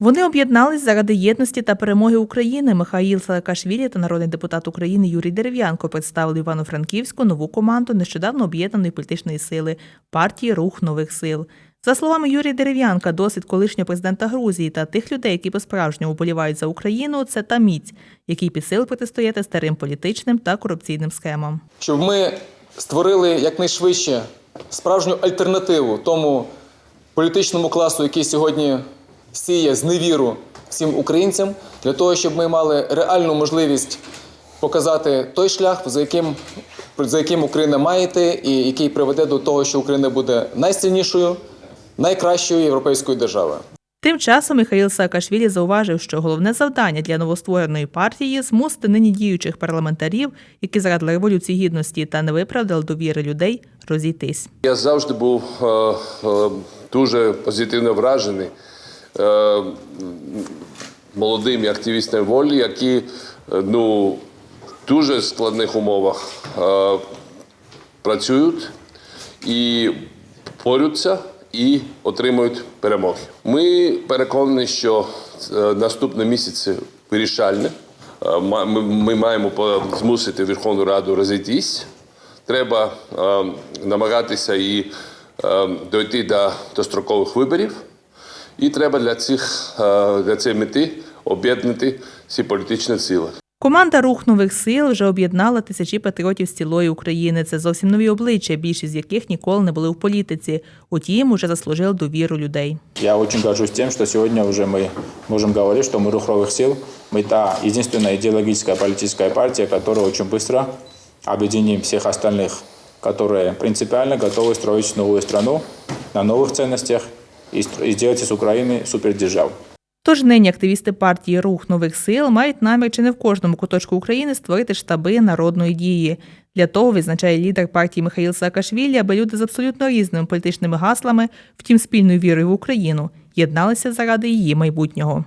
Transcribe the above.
Вони об'єднались заради єдності та перемоги України. Михаїл Саакашвілі та народний депутат України Юрій Дерев'янко представили Івано-Франківську нову команду нещодавно об'єднаної політичної сили партії Рух нових сил. За словами Юрія Дерев'янка, досвід колишнього президента Грузії та тих людей, які по-справжньому вболівають за Україну, це та міць, який підсил протистояти старим політичним та корупційним схемам. щоб ми створили якнайшвидше справжню альтернативу тому політичному класу, який сьогодні сіє зневіру всім українцям, для того, щоб ми мали реальну можливість показати той шлях, за яким, за яким Україна має йти, і який приведе до того, що Україна буде найсильнішою, найкращою європейською державою. Тим часом Михаїл Саакашвілі зауважив, що головне завдання для новоствореної партії змусити нині діючих парламентарів, які заради революції гідності та не виправдали довіри людей, розійтись. Я завжди був е, е, дуже позитивно вражений молодими активістами волі, які е, ну, в дуже складних умовах е, працюють і борються і отримують перемоги. Ми переконані, що е, наступні місяці вирішальні. Е, Ми, маємо змусити Верховну Раду розійтись. Треба е, намагатися і е, дойти до дострокових виборів. І треба для цих е, для цієї мети об'єднати всі політичні сили. Команда Рух нових сил вже об'єднала тисячі патріотів з цілої України. Це зовсім нові обличчя, більшість з яких ніколи не були в політиці. Утім, уже заслужили довіру людей. Я очень горжусь тем, что сегодня уже мы можем говорить, что мы Рухровых сил, мы та единственная идеологическая политическая партия, которая очень быстро объединим всех остальных, которые принципиально готовы строить новую страну на новых ценностях и стро- и сделать из Украины супердержаву. Тож нині активісти партії Рух нових сил мають намір чи не в кожному куточку України створити штаби народної дії. Для того відзначає лідер партії Михаїл Саакашвілі, аби люди з абсолютно різними політичними гаслами, втім спільною вірою в Україну, єдналися заради її майбутнього.